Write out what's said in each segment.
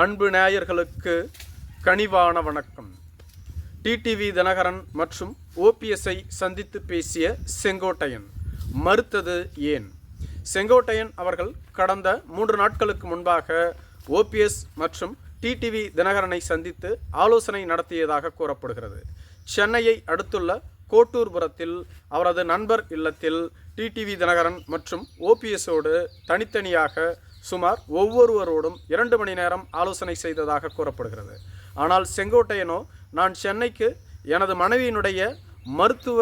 அன்பு நேயர்களுக்கு கனிவான வணக்கம். டிடிவி தினகரன் மற்றும் ஓபிஎஸ்ஐ சந்தித்து பேசிய செங்கோட்டையன் மறுத்தது ஏன்? செங்கோட்டையன் அவர்கள் கடந்த மூன்று நாட்களுக்கு முன்பாக ஓபிஎஸ் மற்றும் டிடிவி தினகரனை சந்தித்து ஆலோசனை நடத்தியதாக கூறப்படுகிறது. சென்னையை அடுத்துள்ள கோட்டூர்புரத்தில் அவரது நண்பர் இல்லத்தில் டிடிவி தினகரன் மற்றும் ஓபிஎஸோடு தனித்தனியாக சுமார் ஒவ்வொருவரோடும் இரண்டு மணி நேரம் ஆலோசனை செய்ததாக கூறப்படுகிறது. ஆனால் செங்கோட்டையனோ நான் சென்னைக்கு எனது மனைவியினுடைய மருத்துவ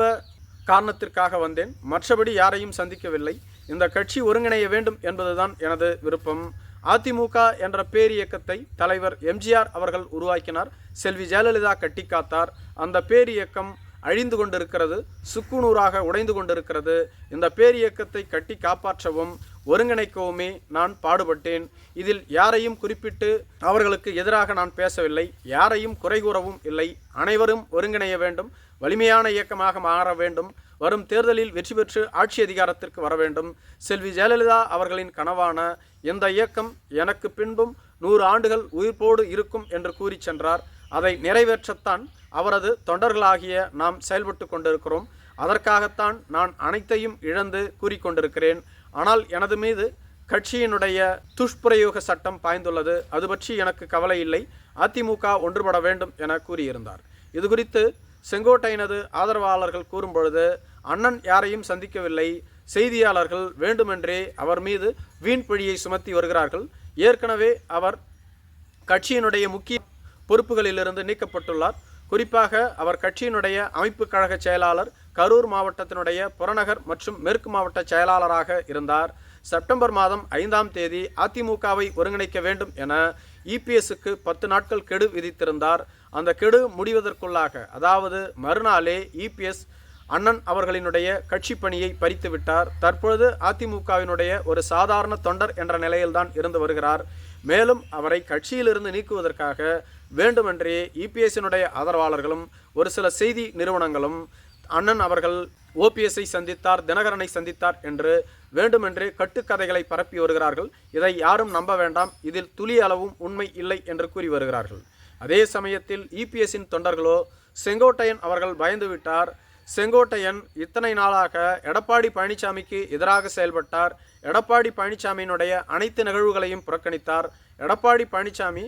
காரணத்திற்காக வந்தேன். மற்றபடி யாரையும் சந்திக்கவில்லை. இந்த கட்சி ஒருங்கிணைய வேண்டும் என்பதுதான் எனது விருப்பம். அதிமுக என்ற பேரியக்கத்தை தலைவர் எம்ஜிஆர் அவர்கள் உருவாக்கினார். செல்வி ஜெயலலிதா கட்டி காத்தார். அந்த பேரியக்கம் அழிந்து கொண்டிருக்கிறது. சுக்குநூறாக உடைந்து கொண்டிருக்கிறது. இந்த பேரியக்கத்தை கட்டி காப்பாற்றவும் ஒருங்கிணைக்கவுமே நான் பாடுபட்டேன். இதில் யாரையும் குறிப்பிட்டு அவர்களுக்கு எதிராக நான் பேசவில்லை. யாரையும் குறை கூறவும் இல்லை. அனைவரும் ஒருங்கிணைய வேண்டும். வலிமையான இயக்கமாக மாற வேண்டும். வரும் தேர்தலில் வெற்றி பெற்று ஆட்சி அதிகாரத்திற்கு வர வேண்டும். செல்வி ஜெயலலிதா அவர்களின் கனவான இந்த இயக்கம் எனக்கு பின்பும் நூறு ஆண்டுகள் உயிர்ப்போடு இருக்கும் என்று கூறி சென்றார். அதை நிறைவேற்றத்தான் அவரது தொண்டர்களாகிய நாம் செயல்பட்டு கொண்டிருக்கிறோம். அதற்காகத்தான் நான் அனைத்தையும் இழந்து கூறிக்கொண்டிருக்கிறேன். ஆனால் எனது மீது கட்சியினுடைய துஷ்பிரயோக சட்டம் பாய்ந்துள்ளது. அது பற்றி எனக்கு கவலை இல்லை. அதிமுக ஒன்றுபட வேண்டும் என கூறியிருந்தார். இது குறித்து செங்கோட்டையினது ஆதரவாளர்கள் கூறும்பொழுது அண்ணன் யாரையும் சந்திக்கவில்லை. செய்தியாளர்கள் வேண்டுமென்றே அவர் மீது வீண் பழியை சுமத்தி வருகிறார்கள். ஏற்கனவே அவர் கட்சியினுடைய முக்கிய பொறுப்புகளிலிருந்து நீக்கப்பட்டுள்ளார். குறிப்பாக அவர் கட்சியினுடைய அமைப்பு கழக செயலாளர் கரூர் மாவட்டத்தினுடைய புறநகர் மற்றும் மேற்கு மாவட்ட செயலாளராக இருந்தார். செப்டம்பர் மாதம் ஐந்தாம் தேதி அதிமுகவை ஒருங்கிணைக்க வேண்டும் என இபிஎஸ்க்கு பத்து நாட்கள் கெடு விதித்திருந்தார். அந்த கெடு முடிவதற்குள்ளாக அதாவது மறுநாளே இபிஎஸ் அண்ணன் அவர்களினுடைய கட்சி பணியை பறித்து விட்டார். தற்பொழுது அதிமுகவினுடைய ஒரு சாதாரண தொண்டர் என்ற நிலையில்தான் இருந்து வருகிறார். மேலும் அவரை கட்சியிலிருந்து நீக்குவதற்காக வேண்டுமென்றே இபிஎஸ்ஸினுடைய ஆதரவாளர்களும் ஒரு சில செய்தி நிறுவனங்களும் அண்ணன் அவர்கள் ஓபிஎஸ்ஐ சந்தித்தார் தினகரனை சந்தித்தார் என்று வேண்டுமென்றே கட்டுக்கதைகளை பரப்பி வருகிறார்கள். இதை யாரும் நம்ப வேண்டாம். இதில் துளி அளவும் உண்மை இல்லை என்று கூறி வருகிறார்கள். அதே சமயத்தில் இபிஎஸ்ஸின் தொண்டர்களோ செங்கோட்டையன் அவர்கள் பயந்துவிட்டார் செங்கோட்டையன் இத்தனை நாளாக எடப்பாடி பழனிசாமிக்கு எதிராக செயல்பட்டார். எடப்பாடி பழனிசாமியினுடைய அனைத்து நிகழ்வுகளையும் புறக்கணித்தார். எடப்பாடி பழனிசாமி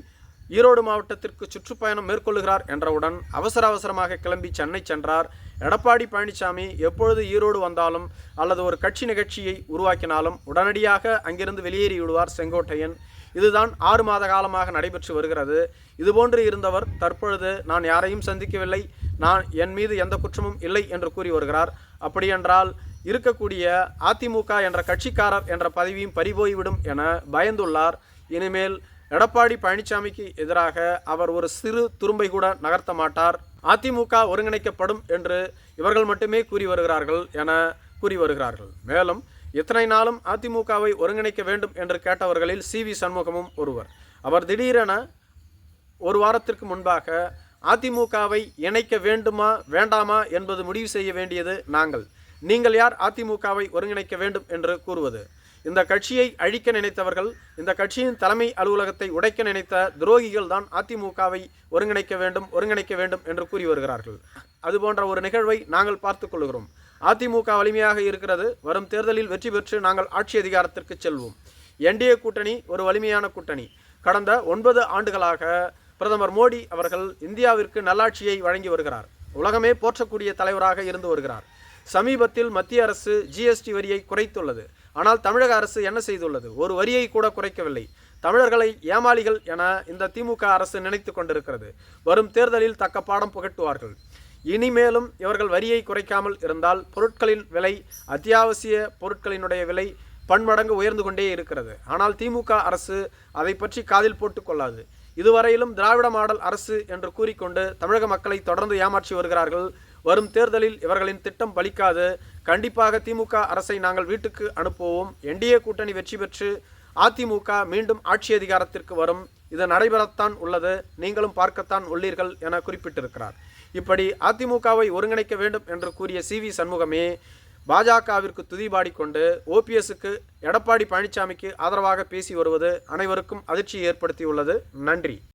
ஈரோடு மாவட்டத்திற்கு சுற்றுப்பயணம் மேற்கொள்ளுகிறார் என்றவுடன் அவசர அவசரமாக கிளம்பி சென்னை சென்றார். எடப்பாடி பழனிசாமி எப்பொழுது ஈரோடு வந்தாலும் அல்லது ஒரு கட்சி நிகழ்ச்சியை உருவாக்கினாலும் உடனடியாக அங்கிருந்து வெளியேறி விடுவார் செங்கோட்டையன். இதுதான் ஆறு மாத காலமாக நடைபெற்று வருகிறது. இதுபோன்று இருந்தவர் தற்பொழுது நான் யாரையும் சந்திக்கவில்லை. நான் என் மீது எந்த குற்றமும் இல்லை என்று கூறி வருகிறார். அப்படியென்றால் இருக்கக்கூடிய அதிமுக என்ற கட்சிக்காரர் என்ற பதவியும் பறிபோய்விடும் என பயந்துள்ளார். இனிமேல் எடப்பாடி பழனிசாமிக்கு எதிராக அவர் ஒரு சிறு துரும்பை கூட நகர்த்த மாட்டார். அதிமுக ஒருங்கிணைக்கப்படும் என்று இவர்கள் மட்டுமே கூறி வருகிறார்கள் என கூறி வருகிறார்கள். மேலும் இத்தனை நாளும் அதிமுகவை ஒருங்கிணைக்க வேண்டும் என்று கேட்டவர்களில் சி வி சண்முகமும் ஒருவர். அவர் திடீரென ஒரு வாரத்திற்கு முன்பாக அதிமுகவை இணைக்க வேண்டுமா வேண்டாமா என்பது முடிவு செய்ய வேண்டியது நாங்கள். நீங்கள் யார் அதிமுகவை ஒருங்கிணைக்க வேண்டும் என்று கூறுவது? இந்த கட்சியை அழிக்க நினைத்தவர்கள் இந்த கட்சியின் தலைமை அலுவலகத்தை உடைக்க நினைத்த துரோகிகள் தான் அதிமுகவை ஒருங்கிணைக்க வேண்டும் ஒருங்கிணைக்க வேண்டும் என்று கூறி வருகிறார்கள். அதுபோன்ற ஒரு நிகழ்வை நாங்கள் பார்த்து கொள்கிறோம். அதிமுக வலிமையாக இருக்கிறது. வரும் தேர்தலில் வெற்றி பெற்று நாங்கள் ஆட்சி அதிகாரத்திற்கு செல்வோம். என்டிஏ கூட்டணி ஒரு வலிமையான கூட்டணி. கடந்த ஒன்பது ஆண்டுகளாக பிரதமர் மோடி அவர்கள் இந்தியாவிற்கு நல்லாட்சியை வழங்கி வருகிறார். உலகமே போற்றக்கூடிய தலைவராக இருந்து வருகிறார். சமீபத்தில் மத்திய அரசு ஜிஎஸ்டி வரியை குறைத்துள்ளது. ஆனால் தமிழக அரசு என்ன செய்துள்ளது? ஒரு வரியை கூட குறைக்கவில்லை. தமிழர்களை ஏமாளிகள் என இந்த திமுக அரசு நினைத்து கொண்டிருக்கிறது. வரும் தேர்தலில் தக்க பாடம் புகட்டுவார்கள். இனிமேலும் இவர்கள் வரியை குறைக்காமல் இருந்தால் பொருட்களின் விலை அத்தியாவசிய பொருட்களினுடைய விலை பன்மடங்கு உயர்ந்து கொண்டே இருக்கிறது. ஆனால் திமுக அரசு அதை பற்றி காதில் போட்டுக்கொள்ளாது இதுவரையிலும் திராவிட மாடல் அரசு என்று கூறிக்கொண்டு தமிழக மக்களை தொடர்ந்து ஏமாற்றி வருகிறார்கள் வரும் தேர்தலில் இவர்களின் திட்டம் பலிக்காது. கண்டிப்பாக திமுக அரசை நாங்கள் வீட்டுக்கு அனுப்புவோம். என்டிஏ கூட்டணி வெற்றி பெற்று அதிமுக மீண்டும் ஆட்சி அதிகாரத்திற்கு வரும். இது நடைபெறத்தான் உள்ளது. நீங்களும் பார்க்கத்தான் உள்ளீர்கள் என குறிப்பிட்டிருக்கிறார். இப்படி அதிமுகவை ஒருங்கிணைக்க வேண்டும் என்று கூறிய சி வி சண்முகமே பாஜகவிற்கு துதிபாடிக்கொண்டு ஓபிஎஸ்க்கு எடப்பாடி பழனிசாமிக்கு ஆதரவாக பேசி வருவது அனைவருக்கும் அதிர்ச்சியை ஏற்படுத்தியுள்ளது. நன்றி.